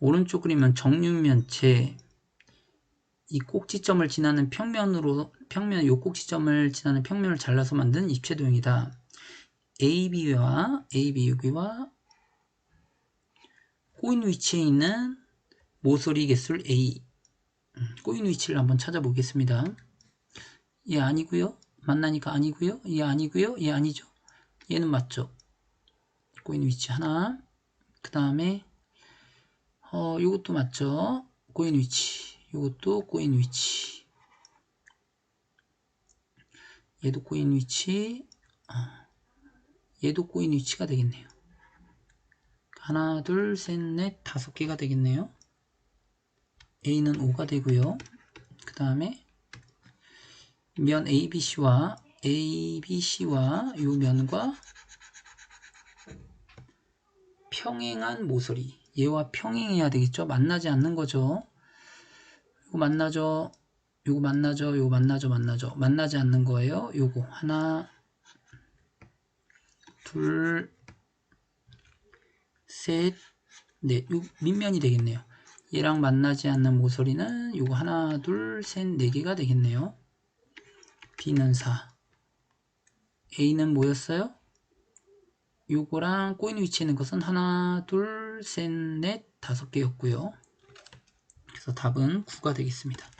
오른쪽 그림은 정육면체 이 꼭지점을 지나는 평면으로 평면 요 꼭지점을 지나는 평면을 잘라서 만든 입체 도형이다. AB와 AB 여기와 꼬인 위치에 있는 모서리 개수를 A 음, 꼬인 위치를 한번 찾아보겠습니다. 얘 아니고요. 만나니까 아니고요. 얘 아니고요. 얘 아니죠. 얘는 맞죠. 꼬인 위치 하나. 그 다음에 어 요것도 맞죠. 꼬인 위치. 요것도 꼬인 위치. 얘도 꼬인 위치. 어, 얘도 꼬인 위치가 되겠네요. 하나, 둘, 셋, 넷, 다섯 개가 되겠네요. A는 5가 되고요. 그 다음에 면 ABC와 ABC와 이 면과 평행한 모서리. 얘와 평행해야 되겠죠? 만나지 않는 거죠. 이거 만나죠. 요거 만나죠. 요거 만나죠. 만나죠. 만나지 않는 거예요. 요거 하나 둘셋넷. 요 밑면이 되겠네요. 얘랑 만나지 않는 모서리는 요거 하나 둘셋네 개가 되겠네요. B는 4 A는 뭐였어요? 요거랑 꼬인 위치에 있는 것은 하나, 둘, 셋, 넷, 다섯 개였고요. 그래서 답은 9가 되겠습니다.